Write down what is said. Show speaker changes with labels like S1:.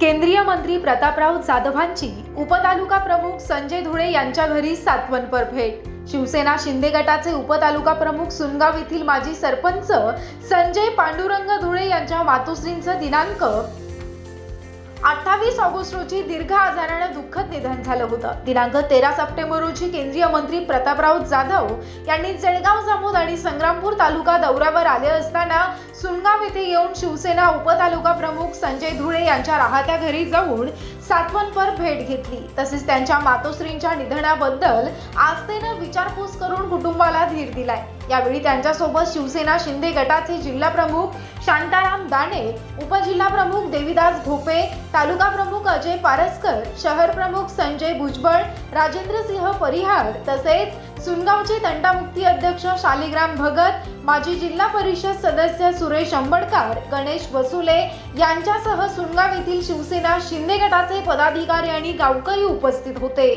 S1: केंद्रीय मंत्री प्रतापराव जाधवांची उपतालुका प्रमुख संजय धुळे यांच्या घरी सातवनपर भेट. शिवसेना शिंदे गटाचे उपतालुका प्रमुख सुनगाव येथील माजी सरपंच संजय पांडुरंग धुळे यांच्या मातोश्रींचं दिनांक अठ्ठावीस ऑगस्ट रोजी दीर्घ आजारानं दुःखद निधन झालं होतं. दिनांक तेरा सप्टेंबर रोजी केंद्रीय मंत्री प्रतापराव जाधव यांनी जळगाव जामोद आणि संग्रामपूर तालुका दौऱ्यावर आले असताना सुनगाव येथे येऊन शिवसेना उपतालुका प्रमुख संजय धुळे यांच्या राहत्या घरी जाऊन सातवनपर भेट घेतली. तसेच त्यांच्या मातोश्रींच्या निधनाबद्दल आस्थेनं विचारपूस करून कुटुंबाला धीर दिलाय. यावेळी त्यांच्यासोबत शिवसेना शिंदे गटाचे जिल्हा प्रमुख शांताराम दाणे उपजिल्हा प्रमुख देविदास तालुका प्रमुख अजय पारसकर शहर प्रमुख संजय भुजबळ राजेंद्र सिंह परिहार तसेच सुनगावचे तंटामुक्ती अध्यक्ष शालिग्राम भगत माजी जिल्हा परिषद सदस्य सुरेश अंबडकर गणेश वसुले यांच्यासह सुनगाव येथील शिवसेना शिंदे गटाचे पदाधिकारी आणि गावकरी उपस्थित होते.